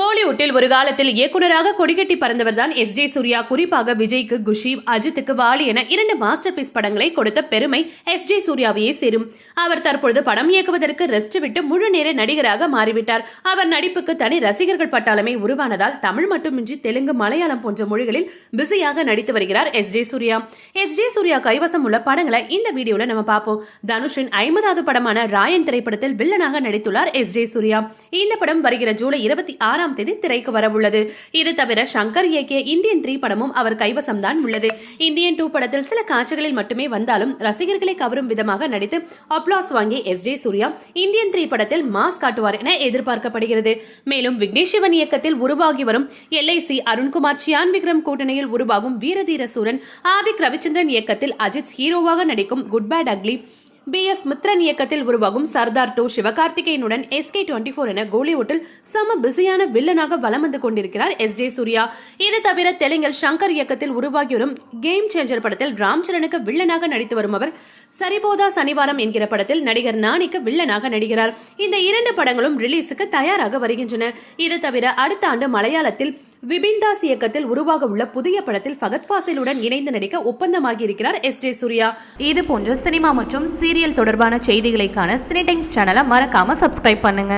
கோலிவுட்டில் ஒரு காலத்தில் இயக்குனராக கொடிகட்டி பறந்தவர் தான் எஸ் ஜே சூர்யா. குறிப்பாக விஜய்க்கு குஷி அஜித்துக்கு வாலி என இரண்டு மாஸ்டர் பீஸ் படங்களை கொடுத்த பெருமை எஸ் ஜே சூர்யாவையே சேரும். அவர் தற்பொழுது படம் இயக்குவதற்கு ரெஸ்ட் விட்டு முழு நேர நடிகராக மாறிவிட்டார். அவர் நடிப்புக்கு தனி ரசிகர்கள் பட்டாளமே உருவானதால் தமிழ் மட்டுமின்றி தெலுங்கு மலையாளம் போன்ற மொழிகளில் பிஸியாக நடித்து வருகிறார் S J Suryah. S J Suryah கைவசம் உள்ள படங்களை இந்த வீடியோல நம்ம பார்ப்போம். தனுஷின் ஐம்பதாவது படமான ராயன் திரைப்படத்தில் வில்லனாக நடித்துள்ளார் எஸ் ஜே சூர்யா. இந்த படம் வருகிற ஜூலை இருபத்தி ஆறாம் தேதி திரைக்கு வரவுள்ளது. இது தவிர சங்கர் இயக்கிய இந்தியன் த்ரீ படமும் அவர் கைவசம்தான் உள்ளது. இந்தியன் டூ படத்தில் சில காட்சிகளில் மட்டுமே வந்தாலும் ரசிகர்களை கவரும் விதமாக நடித்து அப்ளாஸ் வாங்கிய S J Suryah Indian three படத்தில் மாஸ் காட்டுவார் என எதிர்பார்க்கப்படுகிறது. மேலும் விக்னேஷ் சிவன் இயக்கத்தில் உருவாகி வரும் எல்ஐசி அருண்குமார் சியான் விக்ரம் கூட்டணியில் உருவாகும் வீரதீர சூரன் ஆதிக் ரவிச்சந்திரன் இயக்கத்தில் அஜித் ஹீரோவாக நடிக்கும் good bad ugly P S Mithran இயக்கத்தில் உருவாகும் சர்தார் டூ சிவகார்த்திகேயனுடன் எஸ்கே டுவெண்ட்டி ஃபோர் என கோலிவுட்டில் சம பிஸியான வில்லனாக வலம் வந்து கொண்டிருக்கிறார் எஸ் ஜே சூர்யா. இது தவிர தெலுங்கில் சங்கர் இயக்கத்தில் உருவாகி வரும் கேம் சேஞ்சர் படத்தில் ராம் சரணுக்கு வில்லனாக நடித்து வரும் அவர் சரிபோதா சனிவாரம் என்கிற படத்தில் நடிகர் நானிக்கு வில்லனாக நடிக்கிறார் இந்த இரண்டு படங்களும் ரிலீஸுக்கு தயாராக வருகின்றன. இது தவிர அடுத்த ஆண்டு மலையாளத்தில் விபின்தாஸ் இயக்கத்தில் உருவாக உள்ள புதிய படத்தில் ஃபகத் ஃபாசிலுடன் இணைந்து நடிக்க ஒப்பந்தமாகி இருக்கிறார் எஸ் ஜே சூர்யா. இது போன்ற சினிமா மற்றும் சீரியல் தொடர்பான செய்திகளைக்கான சினி டைம்ஸ் சேனலை மறக்காம சப்ஸ்கிரைப் பண்ணுங்க.